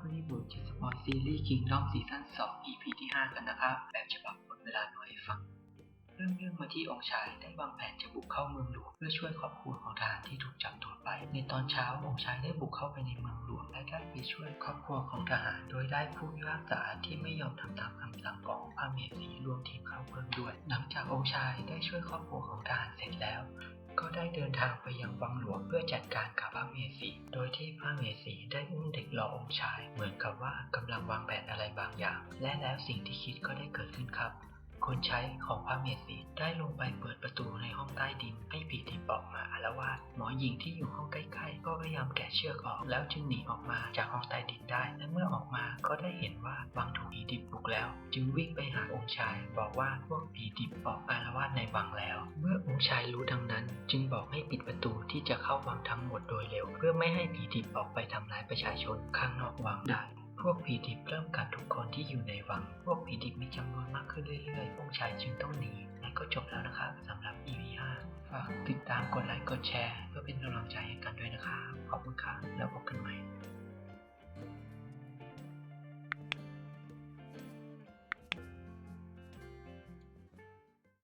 สู่จิตสปอร์ตซีรีส์ Kingdom ซีซั่น2 EP ที่ 5 กันนะครับ แบบฉบับหมดเวลาน้อยฟัง เริ่มเรื่องมาที่องค์ชายได้วางแผนจะบุกเข้าเมืองหลวงเพื่อช่วยครอบครัวของทหารที่ถูกจับตัวไป ในตอนเช้าองค์ชายได้บุกเข้าไปในเมืองหลวงและได้ไปช่วยครอบครัวของทหาร โดยได้ผู้พิพากษาที่ไม่ยอมทำตามคำสั่งของพระเมสีรวมทีมเข้าเพิ่มด้วย หลังจากองค์ชายได้ช่วยครอบครัวของทหารเสร็จแล้ว ก็ได้เดินทางไปยังวังหลวงเพื่อจัดการกับพระเมสี โดยที่พระเมสีได้อุ้มเด็กรอองค์ชาย เหมือนกับว่ากำลังวางแผนอะไรบางอย่าง และแล้วสิ่งที่คิดก็ได้เกิดขึ้นครับ คนใช้ของพระเมสีได้ลงไปเปิดประตูในห้องใต้ดินให้ผีดิบออกมาอาละวาดหมอหญิงที่อยู่ห้องใกล้ๆ ก็พยายามแกะเชือกออกแล้วจึงหนีออกมาจากห้องใต้ดินได้ และเมื่อออกมาก็ได้เห็นว่าวังถูกผีดิบบุกแล้ว จึงวิ่งไปหาองค์ชาย บอกว่าพวกผีดิบออกอาละวาดในวังแล้ว เมื่อองค์ชายรู้ดังนั้น จึงบอกให้ปิดประตูที่จะเข้าวังทั้งหมดโดยเร็ว เพื่อไม่ให้ผีดิบออกไปทำร้ายประชาชนข้างนอกวังได้พวกผีดิบเริ่มกัดทุกคนที่อยู่ในวัง พวกผีดิบมีจำนวนมากขึ้นเรื่อยๆ องค์ชายจึงต้องหนี และก็จบแล้วนะครับสำหรับ EP 5 ฝากติดตามกดไลค์กดแชร์ เพื่อเป็นกำลังใจให้กันด้วยนะครับขอบคุณค่ะ แล้วพบกันใหม่